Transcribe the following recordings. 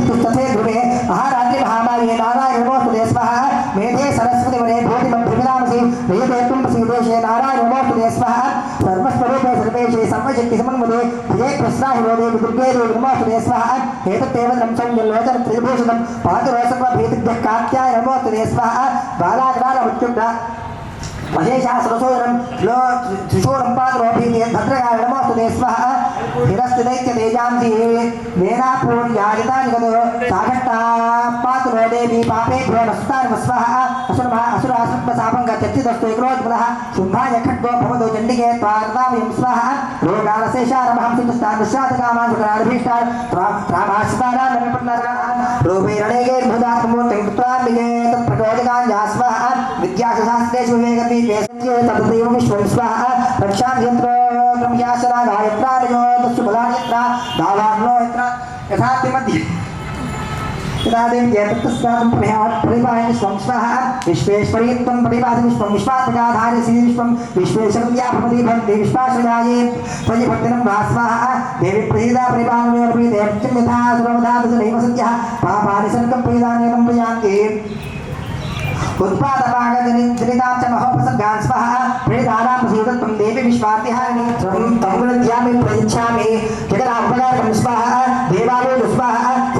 స్థుతతే ధ్రువే మహారాత్రి మహామాయే నారాయణో సుదేశ్వ మేధే సరస్వతి వరే భూతి మధ్యమిదామసి వేదేత్వం సీదేశే నారాయణో సుదేశ్వ సర్వస్వరూపే సర్వేశే సర్వశక్తి సమన్వదే ప్రియే కృష్ణాహి రోదేవి దుర్గే దేవి నమో సుదేశ్వ ఏతత్తేవ నంసం లోచన త్రిభూషణం పాతురోసత్వ భీతిభ్య కాత్యాయ నమో బాలాగ్రాల ముఖ్యుడా स्वाहा बालाग्राल मृत्युग्रा महेशासुरसोदरं लो त्रिशूलं पादरोभीति भद्रकाय नमोस्तुते स्वाहा हिरस्तिदैत्य तेजांसि वेनापूर्याजितानि गतो साघट्टा पातुरो देवी पापेभ्यो नस्तानि स्वाहा असुरः असुरासुत्मसापं गच्छतिदस्तु एकोज्मलः शुम्भाय खड्गो भवतु चण्डिके त्वार्तावयं स्वाहा रोगानशेषारमहं सिद्धस्तान् दुष्टातकामान् सुकरानभीष्टान् रामाश्रितानां नमिपन्नरान् रूपैरणेगैर्भुजात्मूर्तिं कृत्वाम्बिके తాండికేత ప్రచోదకాంజాస్వ విద్యాసుశాస్త్రేషు వివేకపీఠే సత్యే తదతైవ విశ్వం స్వః ప్రక్షాంత్రమ్యాసన గాయత్రాలయోతస్సు బలాన్యత్ర దావాగ్నో యత్ర యథాతి మధ్య तदादेव जयतत्पस्वादं प्रभयात् परिवायं स्वं स्वाहा। विश्वेश्वरी त्वं परिवादं स्वं विश्वात्मकाधारे श्री विश्वं विश्वेश्वरं या भवति भवति विश्वाश्रयाये त्वयि भक्तिनं वा स्वाहा देवी प्रसीदा परिपालनोऽपि देवत्यं यथा सुरवधा तदैव सत्यः पापानि सर्गं प्रदानेनं प्रयान्ति उत्पादपागजनितां च महोपसर्गान् स्वाहा। प्रेतानां प्रसीदत्वं देवि विश्वातिहारिणि त्वं तं गुणध्यामि प्रयच्छामि। जगदात्मजातं स्वाहा। देवालो स्वाहा।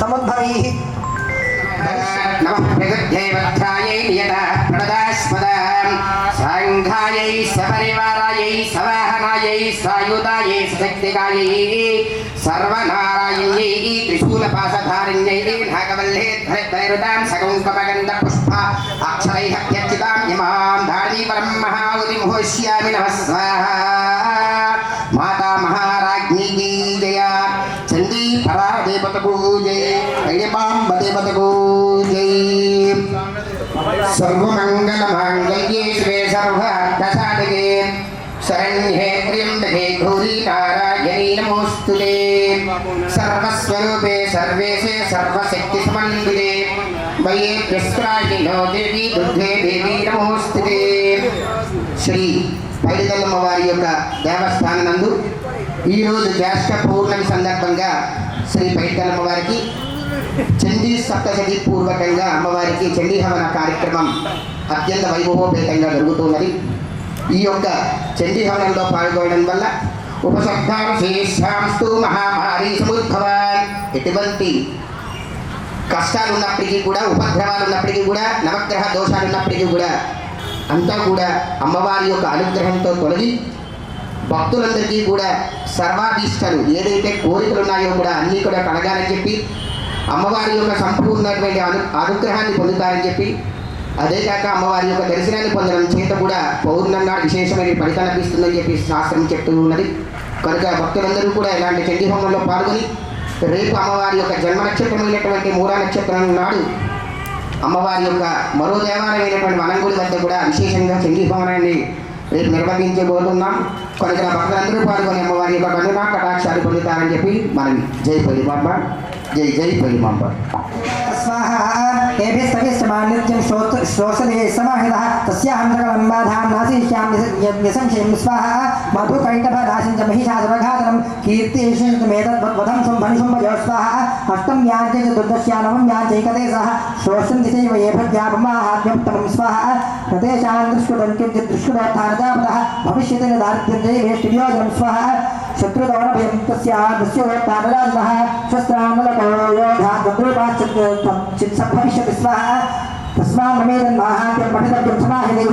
సముద్భవై నమః ప్రగద్యైవధ్యాయై నియత ప్రణదాస్పదాం సాంఘాయై సపరివారాయై సవాహనాయై సాయుధాయై సశక్తికాయై సర్వనారాయణ్యై త్రిశూలపాసధారిణ్యై నాగవల్లే ధరద్వైరుతాం సగౌకమగంధ పుష్ప అక్షరైః అభ్యర్చితాం ఇమాం ధారణీపరం మహావతిమోష్యామి నమః స్వాహా దేవతకు జై. అయ్యపాంబ దేవతకు జై. సర్వమంగళ మాంగళ్యే శ్రీ సర్వార్థసాధకే శరణ్యే త్ర్యంబకే ఘోరీ నారాయణీ నమోస్తులే సర్వస్వరూపే సర్వేశే సర్వశక్తి సమన్వితే మయే ప్రస్రాయినో దేవి దుర్గే దేవి నమోస్తులే శ్రీ పైడితల్లమ్మ వారి యొక్క దేవస్థానం నందు ఈరోజు జ్యేష్ఠ పౌర్ణమి సందర్భంగా శ్రీ పైడితల్లమ్మ అమ్మవారికి? చండీ సప్తశతి పూర్వకంగా అమ్మవారికి చండీ హవన కార్యక్రమం అత్యంత వైభవోపేతంగా జరుగుతున్నది. ఈ యొక్క చండీ హవనంలో పాల్గొనడం వల్ల ఉపశబ్దాంశేషాంస్తు మహామారి సముద్భవాన్. ఎటువంటి కష్టాలు ఉన్నప్పటికీ కూడా ఉపద్రవాలు ఉన్నప్పటికీ కూడా నవగ్రహ దోషాలు ఉన్నప్పటికీ కూడా అంతా కూడా అమ్మవారి యొక్క అనుగ్రహంతో తొలగి భక్తులందరికీ కూడా సర్వాధిష్టలు ఏదైతే కోరికలు ఉన్నాయో కూడా అన్నీ కూడా కలగాలని చెప్పి అమ్మవారి యొక్క సంపూర్ణమైనటువంటి అను అనుగ్రహాన్ని పొందుతారని చెప్పి అదేకాక అమ్మవారి యొక్క దర్శనాన్ని పొందడం చేత కూడా పౌర్ణంగా విశేషమైన ఫలితం లభిస్తుందని చెప్పి శాస్త్రం చెప్తూ ఉన్నది. కనుక భక్తులందరూ కూడా ఇలాంటి చండీ హోమంలో పాల్గొని రేపు అమ్మవారి యొక్క జన్మ నక్షత్రమైనటువంటి మూలా నక్షత్రం నాడు అమ్మవారి యొక్క మరో దేవాలయమైనటువంటి వనంగుడి వద్ద కూడా విశేషంగా చండీ హోమాన్ని రేపు నిర్వహించబోతున్నాం. కనుక భక్తులందరూ పాల్గొని అమ్మవారి యొక్క కనుక కటాక్షాలు పొందుతారని చెప్పి మనం జై పలిమాంబ జై జై పలిమాంబ एभिस्तभिः समानित्यं शोषदे समाहितः। तस्याहं स्वाहा मधुकैटभदासिं च महिषासुरघातनं। कीर्तिमेतद्वधं सम्भनिसम्भयो स्वाहा अष्टं स्वाहा प्रदेशान् दृष्कृतं किञ्चित् दृष्कृतोत्थानजापदः भविष्यति न दारिद्र्यं शत्रुदवनभयन्तस्यादस्योत्तानराजः स्वस्त्रामलको योधाद्वन्द्रोपाश्चित्सभविष्यति स्वाहा तस्मान्मेदन्माहात्यं पठितव्यं समाहिदेः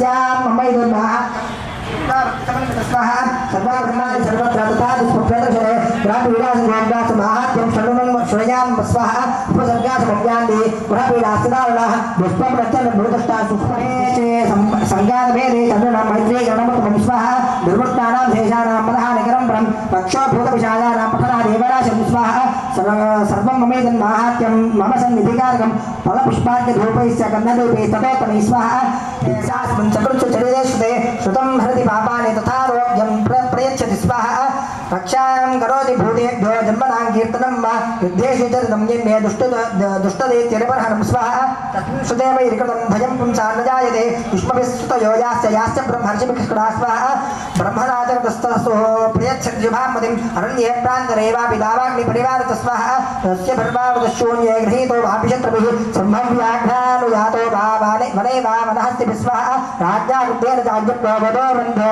मम इदन्मः सर्वाभरणानि सर्वत्र तथा दुष्प्रदर्शने ग्रामपीडासं माहात्म्यं शृणुमन् श्रयां स्वाहा उपसर्गासमव्यान्ति पुरपीडास्तिदारुणः दुष्पं रचन भूतष्टा सुस्मरे चे सङ्गातभेदे चन्द्रणां मैत्रे गणमतमं स्वाहा दुर्वृत्तानां शेषाणां मनः निकरं परं रक्षो भूतविषायानां पठनादेवराशं स्वाहा सर्व- सर्वं ममेदन् माहात्म्यं मम सन्निधिकारकं फलपुष्पाद्यधूपैश्च गन्धधूपै ततोत्तमै स्वाहा शास्त्रं चतुर्थ चरिते श्रुते श्रुतं हरति पापानि तथारोग्यं करोति भूतेभ्यो जन्मनां कीर्तनं वा युद्धेषु च रम्यं मे दुष्ट दुष्टदेत्यरिपरहणं स्वाहा तस्मिन् श्रुते मयि कृतं भयं पुंसा न जायते युष्मभिस्तुतयो याश्च याश्च ब्रह्मर्षिभिष्कड़ा स्वाहा ब्रह्मराजगतस्तस्तु प्रयच्छति शुभामतिम् अरण्ये प्रान्तरेवापि दावाग्निपरिवारत स्वाहा तस्य भर्वावतशून्ये गृहीतो वापिशत्रभिः सम्भव्याघ्रानुयातो वा वने वा वनहस्ति स्वाहा राज्ञागुद्धेन चाज्ञप्तो वदो बन्धो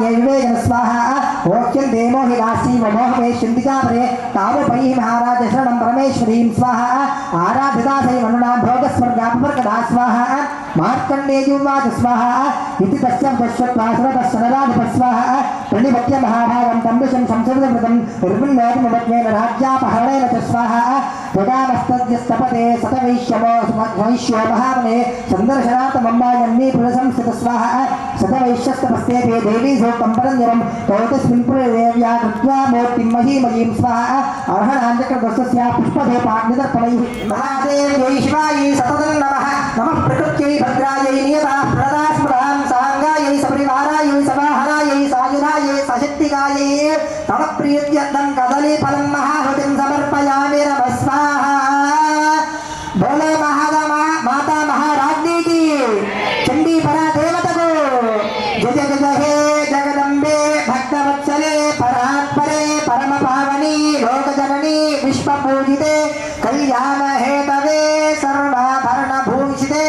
न्ययुवेन स्वाहा ओक्यं देवो हि दासी ममोह मे शिन्दिकापरे तावपरीं महाराज शरणं परमेश्वरीं स्वाहा आराधिता सै मनुना भोगस्वर्गापवर्गदा स्वाहा। మార్కండేయువాచ స్వాహ ఇది తస్య దశ్వత్వాసురతస్సనరాధిప స్వాహ ప్రణిపత్య మహాభాగం తంబిషం సంసృతమృతం నిర్విన్నోపమత్యేన రాజ్యాపహరణేన చ స్వాహ ప్రజామస్తద్యస్తపతే సతవైశ్యమో వైశ్యో మహామనే సందర్శనార్థమమ్మాయన్నీ పురసంస్థిత స్వాహ సతవైశ్యస్తపస్తేపే దేవీ సూక్తం పరంజరం కౌతస్మిన్ పురదేవ్యా కృత్వా మూర్తిం మహీమయీం స్వాహ అర్హణాంజకృతస్య పుష్పదీపాగ్నిదర్పణైః మహాదేవ్యై శివాయై సతతం నమః నమః ప్రకృత్యై భద్రాయై నియతా ప్రదాస్మృతాం సాంగాయై సపరివారాయై సమాహరాయై సాయుధాయై సశక్తికాయై తమ ప్రీత్యర్థం కదలీ ఫలం మహాహుతిం సమర్పయామి నమ స్వాహ భోలే మహాదమా మాతా మహారాజ్ఞికి చండీ పరా దేవతకు జయ జయ హే జగదంబే భక్తవత్సలే పరాత్పరే పరమ పావని లోక జనని విశ్వ పూజితే కళ్యాణ హేతవే సర్వాభరణ భూషితే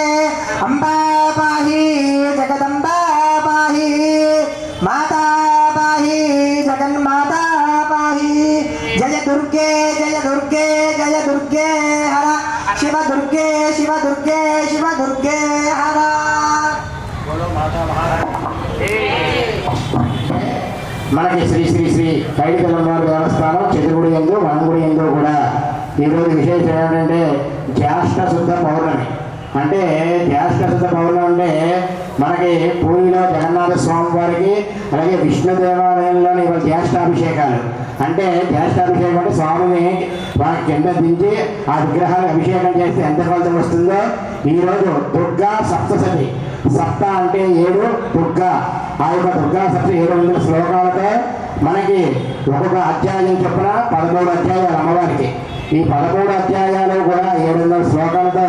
శ్రీ శ్రీ దేవస్థానం చెదుగుడి ఎందు వనగుడి ఎందు కూడా. ఈరోజు విశేషం ఏంటంటే జ్యేష్ఠ శుద్ధ పౌర్ణమి. అంటే జ్యేష్ఠ శుద్ధ పౌర్ణమి అంటే మనకి పూరిలో జగన్నాథ స్వామి వారికి అలాగే విష్ణు దేవాలయంలోని ఇవాళ జ్యేష్ఠాభిషేకాలు. అంటే జ్యేష్ఠాభిషేకం అంటే స్వామిని వారి కింద దించి ఆ విగ్రహానికి అభిషేకం చేస్తే ఎంత ఫలితం వస్తుందో? ఈరోజు దుర్గా సప్తసతి సప్త అంటే ఏడు దుర్గా. ఆ యొక్క దుర్గా సప్త ఏడు వందల శ్లోకాలతో ఒక్కొక్క అధ్యాయం చొప్పున? పదమూడు అధ్యాయాలు అమ్మవారికి. ఈ పదమూడు అధ్యాయాలు కూడా ఏడు వందల శ్లోకాలతో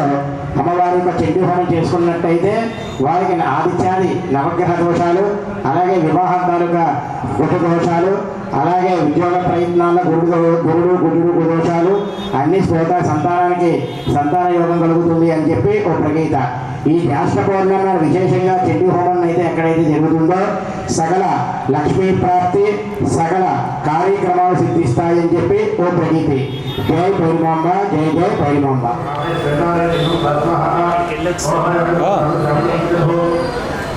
అమ్మవారి యొక్క చెడ్డి చేసుకున్నట్టయితే వారికి ఆదిత్యాది నవగ్రహ దోషాలు అలాగే వివాహం తాలూకా కుట దోషాలు అలాగే ఉద్యోగ ప్రయత్నాల్లో గురుడు గురుడు గురుడు దోషాలు అన్ని శ్రోత సంతానానికి సంతాన యోగం కలుగుతుంది అని చెప్పి ఒక ప్రగీత. ఈ జ్యేష్ఠ పౌర్ణమి విశేషంగా చెడ్డి హోమం అయితే ఎక్కడైతే జరుగుతుందో సకల లక్ష్మీ ప్రాప్తి సకల కార్యక్రమాలు సిద్ధిస్తాయని చెప్పి ఓ ప్రగీతి. జై పైమాంబ జై జై పైమాంబ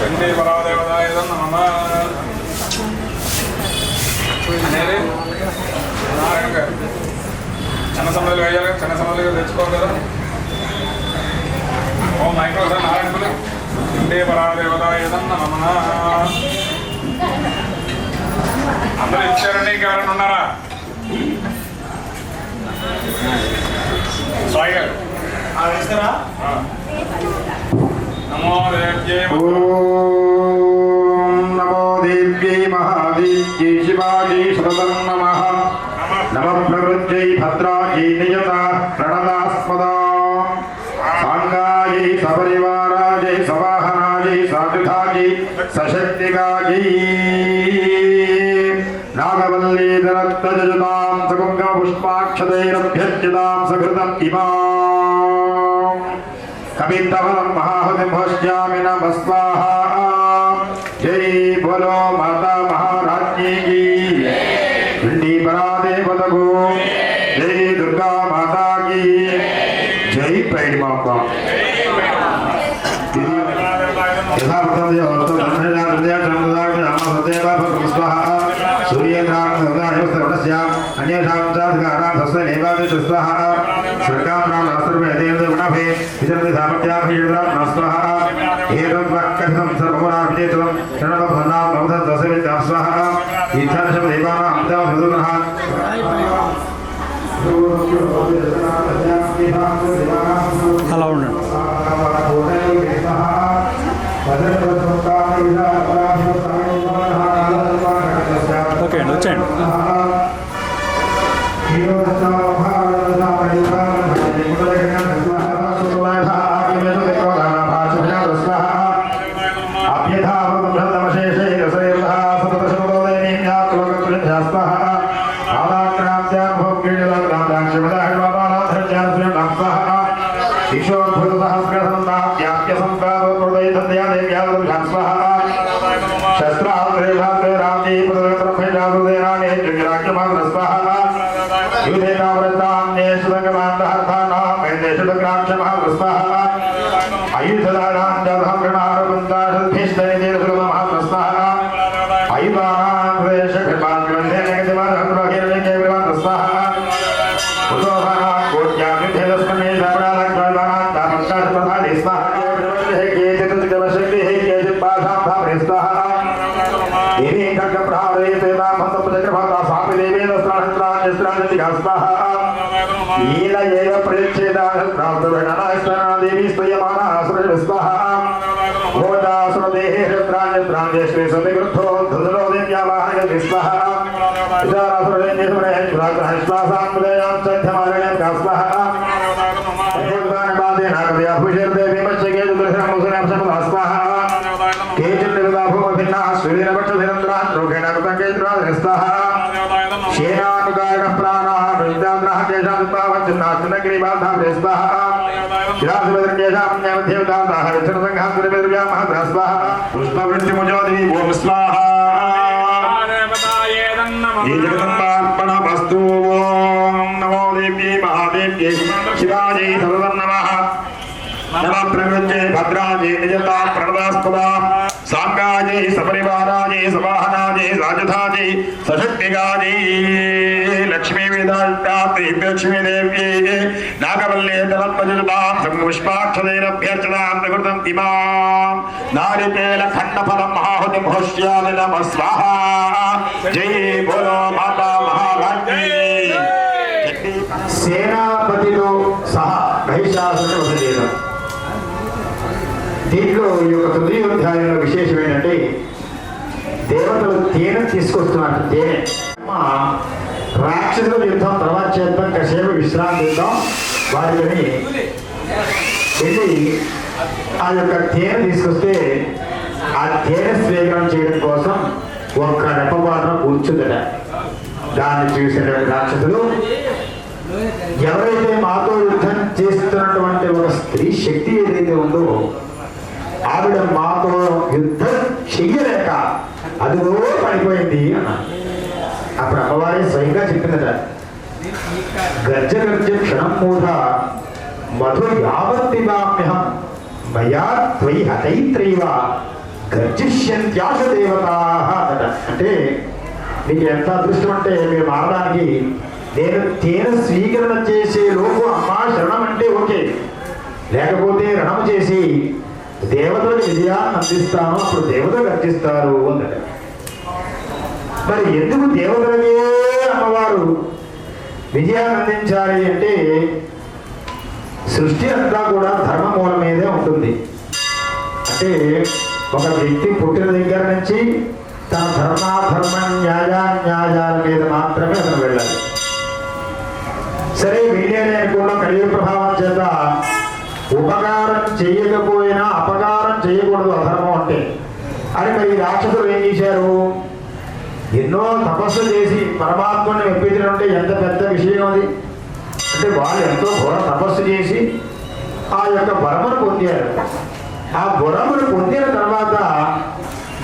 వెంకటే పరాదేవతాయ నమ అనేది నారాయణ గారు చిన్న సమయంలో వేయాలి చిన్న సమయంలో తెచ్చుకోవాలి కదా. ఓం మైక్రోసార్ నారాయణులు వెంకటే పరాదేవతాయ నమ అందరూ ఇచ్చారండి ఇంకెవరైనా ఉన్నారా? సాయి గారు. నమో దేవ్యే ఓం నమో దేవ్యై మహాదేవ్యై శివాజీ శతతం నమః. నమ ప్రవృత్యై భద్రాయై నియత ప్రణదాస్పదా సాంగాయై సపరివారాజై సవాహనాజై సాధుధాజై సశక్తిగాజై నాగవల్లీధరత్తజుతాం సకుంగమ పుష్పాక్షతైరభ్యర్చితాం సకృతం ఇమాం కవితవరం మహాహుతిభోష్యామి నమ స్వాహా జై బోలో మాతా మహారాజ్ఞీ కీ పిండి పరాదేవతకు జై దుర్గా మాతా కీ జై పైడి మాత యథార్థం దేవతో బ్రహ్మజా హృదయ చంద్రదాగ్ని రామ సదేవ భగం స్వాహా సూర్యేంద్రాం సదాయ సర్వస్యాం అన్యేషాం చాధికారాం తస్య నైవాదేశ స్వాహా స్వర్గాం రామ రాసర్వే దేవ గుణభే సామర్థ్యాభిషేదా సామర్థ్యాభిషేకరాం నస్వాహా స్తయమానా అసుర స్వహ భోజాసుర దేహే రుద్రాన్ని శ్రీ సతిగృద్ధో ధుధులో విచ్చనసంఘాం గురువిర్వ్యామः భ్రస్వः పుష్పవృష్టిముజోదివి ఓం స్వాహా ఈ జగదంబార్పణమస్తు ఓం నమో దేవ్యై మహాదేవ్యై శివాజై సర్వం నమః నమ ప్రవృత్యై భద్రాజై నిజతా ప్రణదాస్పదా సాంగాజై సపరివారాజై సవాహనాజై రాజధాజై సశక్తిగాజై లక్ష్మీ వేదాంతాత్రి లక్ష్మీ దేవ్యై నాగవల్లే తలత్మజుతాం సంపుష్పాక్షరైరభ్యర్చనాం ప్రకృతం ఇమాం నారికేల ఖండఫలం మహాహుతి భోష్యామి నమ స్వాహా. జై బోలో మాతా సేనాపతితో సహా చేయడం. దీంట్లో ఈ యొక్క తృతీయోధ్యాయంలో విశేషం ఏంటంటే దేవతలు తేనె తీసుకొస్తున్నట్టు తేనె. మా రాక్షసుల యుద్ధం తర్వాత చేద్దాం కాసేపు విశ్రాంతి ఇద్దాం వారిని వెళ్ళి ఆ యొక్క తేనె తీసుకొస్తే ఆ తేనె స్వీకరణ చేయడం కోసం ఒక్క రెప్పపాటం కూర్చుందట. దాన్ని చూసినటువంటి రాక్షసులు ఎవరైతే మాతో యుద్ధం చేస్తున్నటువంటి ఒక స్త్రీ శక్తి ఏదైతే ఉందో ఆవిడ మాతో యుద్ధం చెయ్యలేక అదిగో పడిపోయింది అన్నారు అప్పుడు అమ్మవారి స్వయంగా చెప్పిందట గర్జ గర్జ క్షణం మూఢ మధు యావత్తివామ్యహం మయా త్వయి హతైత్రైవ గర్జిష్యంత్యాశ దేవతా అంటే నీకు ఎంత అదృష్టం అంటే మీరు మారడానికి నేను తేనె స్వీకరణ చేసే లోపు అమ్మా శరణం అంటే ఓకే. లేకపోతే రణం చేసి దేవతలకు విజయాన్ని అందిస్తాను అప్పుడు దేవతలు గర్జిస్తారు అన్నాడు. మరి ఎందుకు దేవతలకే అమ్మవారు విజయాన్ని అందించాలి అంటే సృష్టి అంతా కూడా ధర్మ మీదే ఉంటుంది. అంటే ఒక వ్యక్తి పుట్టిన దగ్గర నుంచి తన ధర్మాధర్మ న్యాయాన్యాయాల మీద మాత్రమే అతను వెళ్ళాలి. సరే వెళ్ళాలి కూడా కలియుగ ప్రభావం చేత ఉపకారం చేయకపోయినా అపకారం చేయకూడదు అధర్మం అంటే. అని మరి రాక్షసులు ఏం చేశారు? ఎన్నో తపస్సు చేసి పరమాత్మని మెప్పించడం అంటే ఎంత పెద్ద విషయం అది. అంటే వాళ్ళు ఎంతో ఘోర తపస్సు చేసి ఆ యొక్క వరమును పొందారు. ఆ వరమును పొందిన తర్వాత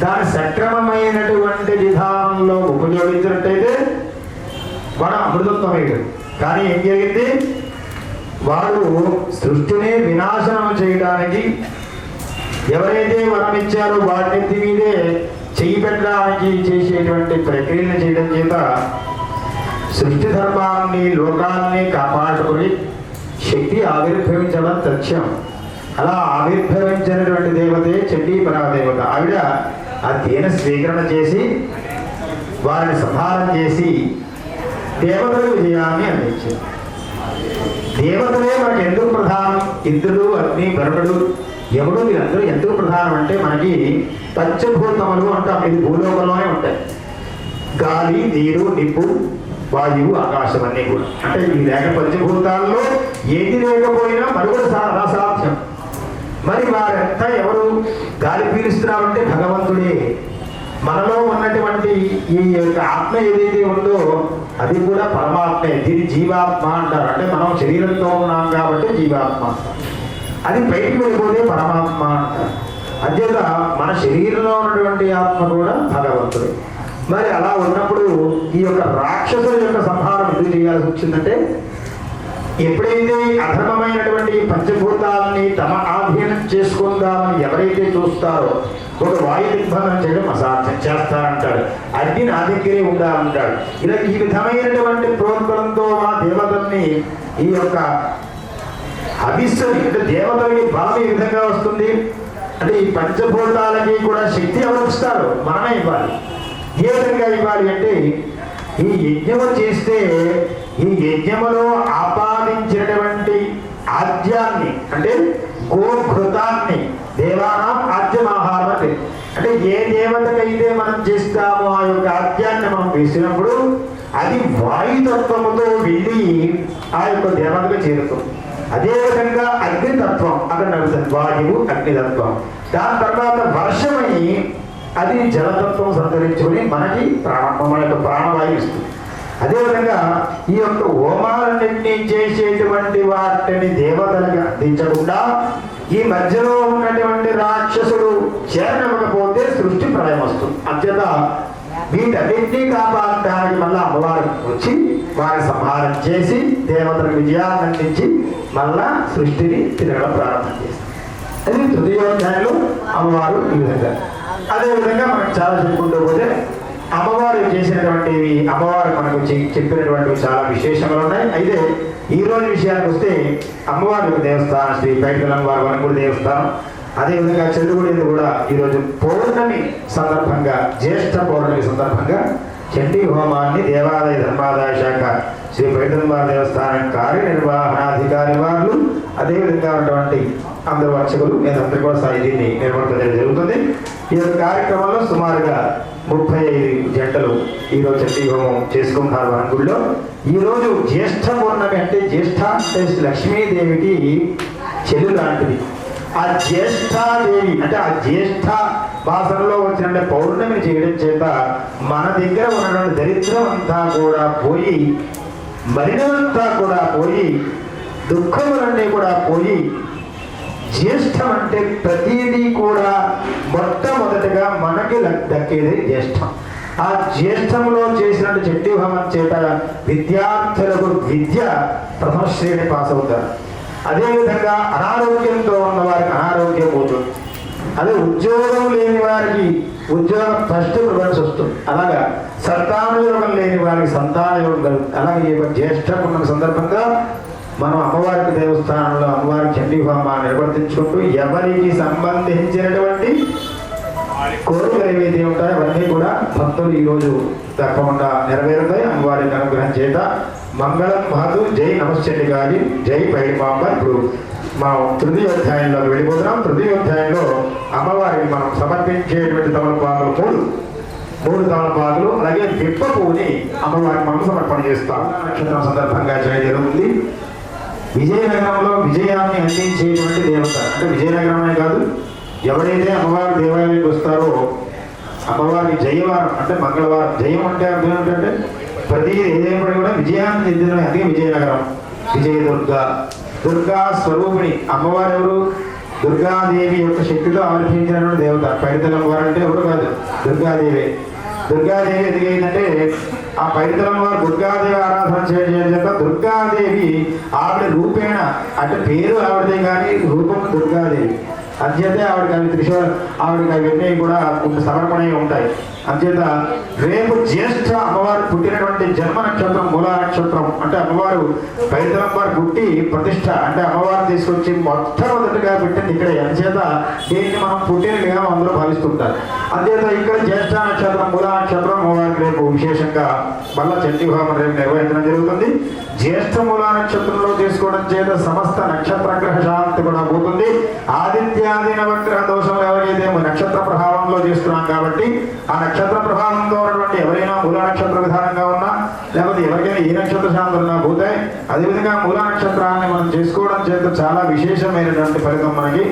దాని సక్రమమైనటువంటి విధానంలో ఉపయోగించినట్టయితే మన అమృతత్వమయ్యాడు కానీ ఏం జరిగింది? వాళ్ళు సృష్టిని వినాశనం చేయడానికి ఎవరైతే వరం ఇచ్చారో వాటి మీదే చెయ్యి పెట్టడానికి చేసేటువంటి ప్రక్రియను చేయడం చేత సృష్టి ధర్మాన్ని లోకాన్ని కాపాడుకుని శక్తి ఆవిర్భవించడం తథ్యం. అలా ఆవిర్భవించినటువంటి దేవతే చెడ్డీ పరాదేవత. ఆవిడ ఆ తేనె స్వీకరణ చేసి వారిని సంహారం చేసి దేవతల విజయాన్ని అందించింది. దేవతలే మనకి ఎందుకు ప్రధానం? ఇంద్రుడు అగ్ని వరుణుడు యముడు వీరందరూ ఎందుకు ప్రధానం అంటే మనకి పంచభూతములు అంటాం. ఇది భూలోకంలోనే ఉంటాయి. గాలి నీరు నిప్పు వాయువు ఆకాశం అన్నీ కూడా. అంటే ఈ లేక పంచభూతాల్లో ఏది లేకపోయినా మరుగుడు అసాధ్యం మరి వారంతా ఎవరు? గాలి పీలుస్తున్నారంటే భగవంతుడే. మనలో ఉన్నటువంటి ఈ యొక్క ఆత్మ ఏదైతే ఉందో అది కూడా పరమాత్మే. దీని జీవాత్మ అంటారు. అంటే మనం శరీరంతో ఉన్నాం కాబట్టి జీవాత్మ అది బయటికి వెళ్ళిపోతే పరమాత్మ అంటారు. అంతేత మన శరీరంలో ఉన్నటువంటి ఆత్మ కూడా భగవంతుడు. మరి అలా ఉన్నప్పుడు ఈ యొక్క రాక్షసుల యొక్క సంహారం ఎందుకు చేయాల్సి వచ్చిందంటే ఎప్పుడైతే అధర్మమైనటువంటి పంచభూతాలని తమ ఆధీనం చేసుకుందామని ఎవరైతే చూస్తారో ఒక వాయు దిగ్బంధనం చేయడం అసాధ్యం చేస్తానంటాడు అగ్ని నా దగ్గరే ఉండాలంటాడు. ఇలా ఈ విధమైనటువంటి ప్రోత్బలంతో మా దేవతల్ని ఈ యొక్క అభిస్సుని అంటే దేవతలకి బలం ఈ విధంగా వస్తుంది? అంటే ఈ పంచభూతాలకి కూడా శక్తి ఎవరు మనమే ఇవ్వాలి. ఏ విధంగా ఇవ్వాలి అంటే ఈ యజ్ఞము చేస్తే ఈ యజ్ఞములో ఆపాదించినటువంటి ఆద్యాన్ని అంటే గోఘృతాన్ని దేవానాం ఆద్యమాహారం అంటే అంటే ఏ దేవతకైతే మనం చేస్తామో ఆ యొక్క ఆద్యాన్ని మనం వేసినప్పుడు అది వాయుతత్వముతో వెళ్ళి ఆ యొక్క దేవతకు చేరుతుంది. అదేవిధంగా అగ్నితత్వం అక్కడ నడుస్తుంది. వాయువు అగ్నితత్వం. దాని తర్వాత వర్షమై అది జలతత్వం సంతరించుకుని మనకి ప్రాణ మన యొక్క ప్రాణవాయువు ఇస్తుంది. అదేవిధంగా ఈ యొక్క హోమాలన్నింటినీ చేసేటువంటి వాటిని దేవతలకు అందించకుండా ఈ మధ్యలో ఉన్నటువంటి రాక్షసుడు చేరనివ్వకపోతే సృష్టి ప్రళయం వస్తుంది. అంచేత వీటన్నింటినీ కాపాడటానికి మళ్ళా అమ్మవారు వచ్చి వారి సంహారం చేసి దేవతలకు విజయాన్ని అందించి మళ్ళా సృష్టిని తిరగడం ప్రారంభం చేస్తారు. అది తృతీయోధ్యాయంలో అమ్మవారు ఈ విధంగా. అదే విధంగా మనం చాలా చెప్పుకుంటూ పోతే అమ్మవారు చేసినటువంటివి అమ్మవారు మనకు చెప్పినటువంటివి చెప్పినటువంటి చాలా విశేషములు ఉన్నాయి. అయితే ఈ రోజు విషయానికి వస్తే అమ్మవారి దేవస్థానం శ్రీ పైటలం వారి వనకుడి దేవస్థానం. అదేవిధంగా చంద్రుగుడిని కూడా ఈరోజు పౌర్ణమి సందర్భంగా జ్యేష్ఠ పౌర్ణమి సందర్భంగా చండీ హోమాన్ని దేవాలయ ధర్మాదాయ శాఖ శ్రీ పైతన్మాల దేవస్థానం కార్యనిర్వహణాధికారి వారు అదేవిధంగా ఉన్నటువంటి అందరు అర్చకులు నేను అందరూ కూడా సాయి దీన్ని నిర్వర్తించడం జరుగుతుంది. ఈ యొక్క కార్యక్రమంలో సుమారుగా ముప్పై ఐదు జంటలు ఈరోజు చండీ హోమం చేసుకుంటున్నారు మన ఈరోజు జ్యేష్ఠ పౌర్ణమి అంటే జ్యేష్ఠ అంటే లక్ష్మీదేవికి చెల్లు లాంటిది. ఆ జ్యేష్ఠాదేవి అంటే ఆ జ్యేష్ఠ భాషలో వచ్చిన పౌర్ణమిని చేయడం చేత మన దగ్గర ఉన్నటువంటి దరిద్రం అంతా కూడా పోయి మలినమంతా కూడా పోయి దుఃఖములన్నీ కూడా పోయి జ్యేష్ఠం అంటే ప్రతిదీ కూడా మొట్టమొదటిగా మనకి దక్కేది జ్యేష్ఠం. ఆ జ్యేష్ఠంలో చేసినట్టు చెట్టి చేత విద్యార్థులకు విద్య ప్రథమ శ్రేణి పాస్ అవుతారు అదేవిధంగా అనారోగ్యంతో ఉన్న వారికి అనారోగ్యం పోతుంది. అదే ఉద్యోగం లేని వారికి ఉద్యోగం ఫస్ట్ ప్రిఫరెన్స్ వస్తుంది. అలాగా సంతానయోగం లేని వారికి సంతానయోగం కలుగుతుంది. అలాగే జ్యేష్ఠం ఉన్న సందర్భంగా మనం అమ్మవారికి దేవస్థానంలో అమ్మవారి నిర్వర్తించుకుంటూ ఎవరికి సంబంధించినటువంటి కోరికలు ఏవైతే ఉంటాయో అవన్నీ కూడా భక్తులు ఈరోజు తప్పకుండా నెరవేరుతాయి. అమ్మవారి అనుగ్రహం చేత మంగళం మహదు జై నమశ్చండి గారి జై పైడిమాంబ ఇప్పుడు మనం తృతీయ వెళ్ళిపోతున్నాం. తృతీయ అధ్యాయంలో అమ్మవారికి మనం సమర్పించేటువంటి తమలపాకులు మూడు. మూడు తమలపాకులు అలాగే బిప్ప పువ్వుని అమ్మవారికి మనం సమర్పణ చేస్తాం. నక్షత్రం సందర్భంగా చేయడం జరుగుతుంది. విజయనగరంలో విజయాన్ని అందించేటువంటి దేవత. అంటే విజయనగరమే కాదు ఎవరైతే అమ్మవారి దేవాలయానికి వస్తారో అమ్మవారి జయవారం అంటే మంగళవారం జయం అంటే అర్థం ఏంటంటే ప్రతి ఏదైనా కూడా విజయాన్ని చెందిన అందుకే విజయనగరం. విజయ దుర్గా దుర్గా స్వరూపిణి. అమ్మవారు ఎవరు దుర్గాదేవి యొక్క శక్తితో ఆలోచించినటువంటి దేవత. పైడితల వారంటే అంటే ఎవరు కాదు? దుర్గాదేవి. దుర్గాదేవి ఎదిగైందంటే ఆ పైడితలం వారు దుర్గాదేవి ఆరాధన చేయడం చేత దుర్గాదేవి ఆవిడ రూపేణ అంటే పేరు ఆవిడదే కానీ రూపం దుర్గాదేవి. అంచేతే ఆవిడకి అవి త్రిశూల ఆవిడకి అవన్నీ కూడా కొంత సమర్పణే ఉంటాయి. అంచేత రేపు జ్యేష్ఠ అమ్మవారు పుట్టినటువంటి జన్మ నక్షత్రం మూల నక్షత్రం అంటే అమ్మవారు పైతలం వారు పుట్టి ప్రతిష్ట అంటే అమ్మవారు తీసుకొచ్చి మొట్టమొదటిగా పెట్టింది ఇక్కడే. అంచేత దీన్ని మనం పుట్టినట్టుగా అందరూ భావిస్తుంటారు అంచేత ఇక్కడ జ్యేష్ఠ నక్షత్రం మూల నక్షత్రం అమ్మవారికి రేపు విశేషంగా మళ్ళా చండీభావం రేపు నిర్వహించడం జరుగుతుంది. జ్యేష్ఠ మూలా నక్షత్రంలో చేసుకోవడం చేత సమస్త నక్షత్ర గ్రహ శాంతి కూడా పోతుంది. ఆదిత్యాది నవగ్రహ దోషం ఎవరైతే నక్షత్ర ప్రభావంలో చేస్తున్నాం కాబట్టి ఆ నక్షత్ర ప్రభావంతో ఉన్నటువంటి ఎవరైనా మూల నక్షత్ర విధానంగా ఉన్నా లేకపోతే ఎవరికైనా ఏ నక్షత్ర శాంతి ఉన్నా పోతాయి అదేవిధంగా మూల నక్షత్రాన్ని మనం చేసుకోవడం చేత చాలా విశేషమైనటువంటి ఫలితం మనకి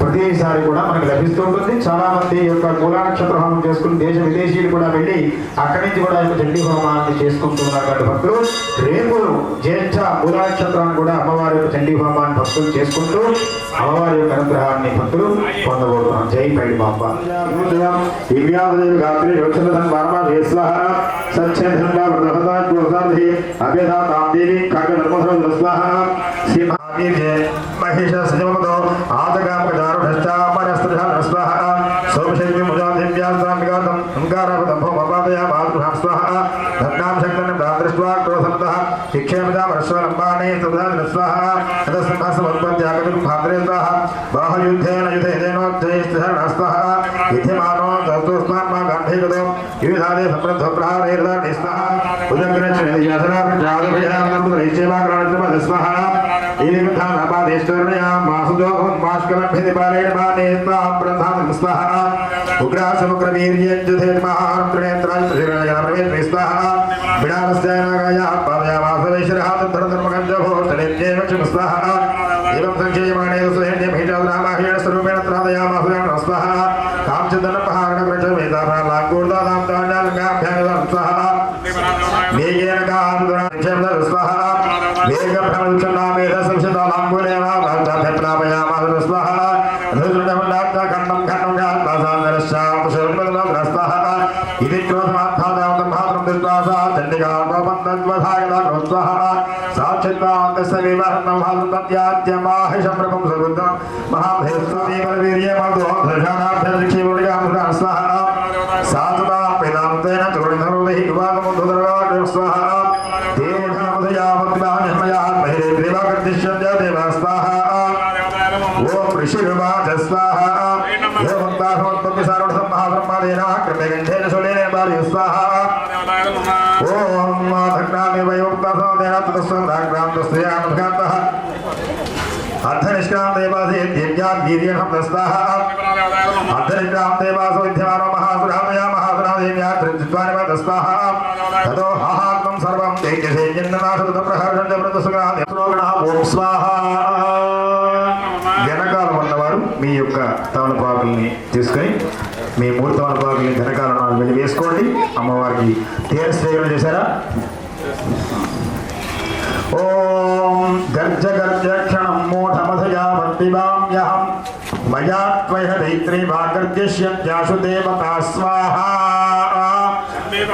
ప్రతిసారి కూడా మనకి లభిస్తూ ఉంటుంది చాలా మంది యొక్క మూలానక్షత్ర హోమం చేసుకుని దేశ విదేశీయులు కూడా వెళ్ళి అక్కడి నుంచి కూడా యొక్క చండీ హోమాన్ని చేసుకుంటున్నారు కాబట్టి భక్తులు. రేపు జ్యేష్ఠ మూలానక్షత్రాన్ని కూడా అమ్మవారి యొక్క చండీ హోమాన్ని భక్తులు చేసుకుంటూ అమ్మవారి యొక్క అనుగ్రహాన్ని భక్తులు పొందబోతున్నాం జై పైడి బాబా. దివ్యాదేవి గాత్రి యోచనధన్ వర్మ వేస్వహ సత్యధన్వ వృధహతా కులసాధి అభ్యధా తాందేవి కాక నర్మధర శ్రీ సింహాదీర్ఘే మహిష సజమతో ఆదగామక దారుఢశ్చామరస్త్రధ నస్వహ సోమశక్తి ముజా யுவிதாதே சப்ரத்வப்ரஹாரேர்தாடிஸ்மஹா உதங்கிரச்சனேதியாசனம் ஜாதபயானம் ரஹிச்சேவாகரணத்மதஸ்மஹா ஈனிமித்தானாபாதேஸ்வரணையாம் வாசுதோகம் பாஷ்கரம்பிதிபாலேன பானேத்மாம் பிரதானம் ஸ்மஹா உக்ராசமுக்ரவீரியஞ்சுதே மகாரத்ரேத்ராஜ்ரஹாரவேத்மிஸ்மஹா விடாரஸ்யானாகாயா பாதயா வாசவேஸ்வரஹா தந்தரதர்மகஞ்சபோஷ்டலேத்யேவக்ஷம் ஸ்மஹா एवं संख्यमाणे सुहेण्य भीषावरामाहेण स्वरूपेण त्रादयामाहुरेण स्महा सविवर्णमाहुतद्याद्यमाहिशम्रभं सर्वदा महाभैस्तदेववीर्यमदोधशानाभ्यदृक्षीपुर्यामुदां स्वाहा साधुता पितान्तेन चतुर्धरोभिः युवाकमुद्धुदर्वाग्रं स्वाहा स्वाहा ओ भक्ता समत्पत्ति सारोढ महाब्रह्मदेना कृपे गंधेन सुलेन बाली स्वाहा వయోక్తసో దేనత్రస్వం రాగ్రాంతస్త్రయామఘాతః అర్ధనిష్కాం దేవాసే దివ్యాం వీర్యం హస్తః అర్ధనిష్కాం దేవాసో విద్యమానో మహాసురామయ మహాసురాదేవ్యా త్రిద్వాని వదస్వాహ తదో హాహాత్మం సర్వం దైత్యసేన్యన్నాశుత ప్రహర్షం వృతసుగాది ఓం స్వాహ వెనకాల ఉన్నవారు మీ యొక్క తమలపాకుల్ని తీసుకొని మీ మూడు తమలపాకుల్ని వెనకాల నాలుగు వెళ్ళి వేసుకోండి అమ్మవారికి తీర స్నేహం చేశారా? ఓం గర్జ గర్జ క్షణం మూఢమధయామర్తివామ్యహం మయా త్వయ దైత్రీ వాగర్జస్యాశు దేవతా స్వాహా.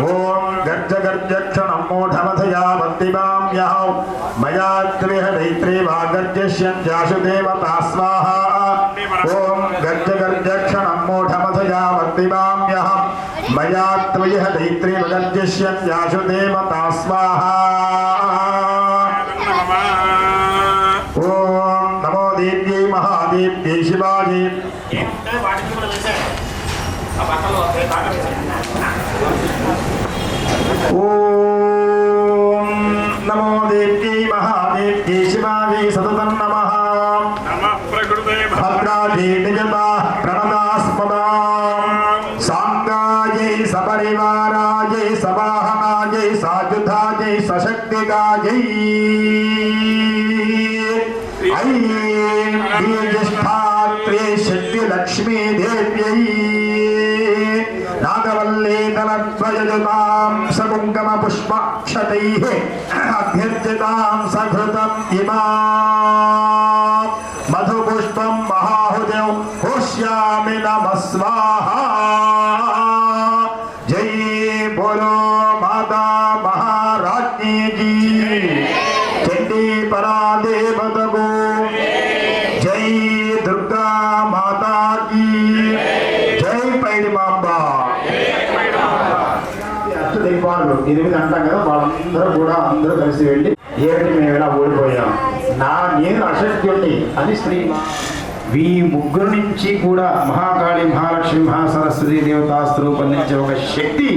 ఓం గర్జ గర్జ క్షణం మూఢమధయామర్తివామ్యహం మయా త్వయ దైత్రీ వాగర్జస్యాశు దేవతా స్వాహా. ఓం మూఢమధయామర్తివామ్యహం మయా త్వయ దైత్రీ వగర్జస్యాశు దేవతా స్వాహా ఓం నమో దేవ్యై మహాదేవ్యై శివాజీ ఓం నమో దేవ్యై మహాదేవ్యై శివాజీ సతతం నమః సాంగాయై సపరివారాయై సవాహనాయై సాయుధాయై సశక్తికాయై ఐం బీజస్థాత్రే శక్తి లక్ష్మీ దేవ్యై నాగవల్లే దళద్వయజుతాం సకుంకమ పుష్పక్షతై అభ్యర్చితాం సఘృతం ఇమా మధుపుష్పం మహాహుదేవ్ అందరూ కలిసి వెళ్ళి ఏమిటి మేము ఇలా ఓడిపోయాం? నా నేను అసత్యుణ్ణి అని స్త్రీ. ఈ ముగ్గురు నుంచి కూడా మహాకాళి మహాలక్ష్మి మహాసరస్వతి దేవతా స్వరూపం నుంచి ఒక శక్తి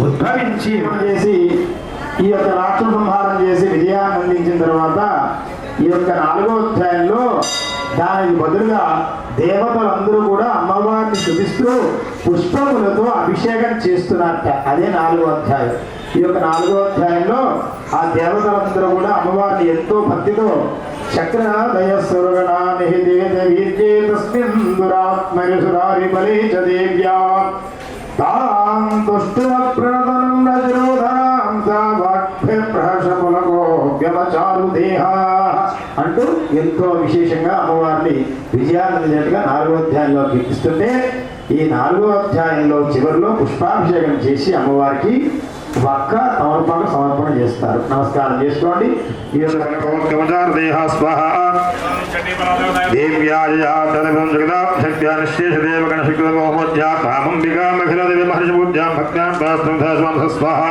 ఉద్భవించి చేసి ఈ యొక్క రాష్ట్ర సంహారం చేసి విజయాన్ని అందించిన తర్వాత ఈ యొక్క నాలుగో అధ్యాయంలో దానికి బదులుగా దేవతలందరూ కూడా అమ్మవారిని చూపిస్తూ పుష్పములతో అభిషేకం చేస్తున్నారట. అదే నాలుగో అధ్యాయం. ఈ యొక్క నాలుగో అధ్యాయంలో ఆ దేవతలందరూ కూడా అమ్మవారిని ఎంతో భక్తితో చక్రదయస్వరుగణా అంటూ ఎంతో విశేషంగా అమ్మవారిని విజయానందించినట్టుగా నాలుగో అధ్యాయంలో కీర్తిస్తుంటే ఈ నాలుగో అధ్యాయంలో చివరిలో పుష్పాభిషేకం చేసి అమ్మవారికి వక్క తమలపాకు సమర్పణ చేస్తారు. నమస్కారం చేసుకోండి. ఈ యొక్క స్వహ. దేవ్యాజయాతదం జగదాం శక్త్యా నిశ్శేషదేవ గణశక్తిమోహోద్యా కామంబికామఖిలదేవి మహర్షిపూజ్యాం భక్త్యాం పాస్తం ధస్వం స్వాహ.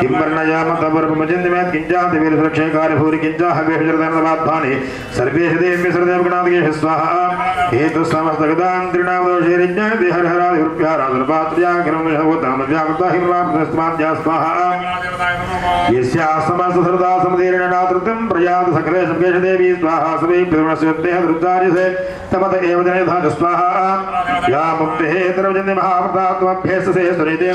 किंवर्णयामतवर्पमचिन्तिमेत् किञ्चाति वीरसुरक्षे कार्यभूरि किञ्चाः वेषजरधनबाध्वानि सर्वेषु देव्य सृदेवगणादिकेषु स्वाहा। हेतु तो समस्तगदान्त्रिणावदोषेरिज्ञायते हरहराधिरुभ्यारासुरपात्र्याग्रमभूतामव्याकृताहिर्वाप्तस्माद्या स्वाहा। यस्याः समस्तसृता समधीरणनातृतिं प्रयात सकले सकेश देवी स्वाहा। सवै प्रवणस्योत्तेह दुर्दारिसे तमत एव जनेधा च स्वाहा। या मुक्तिः द्रवजन्य महाव्रतात्मभ्यस्य से सुरेतेन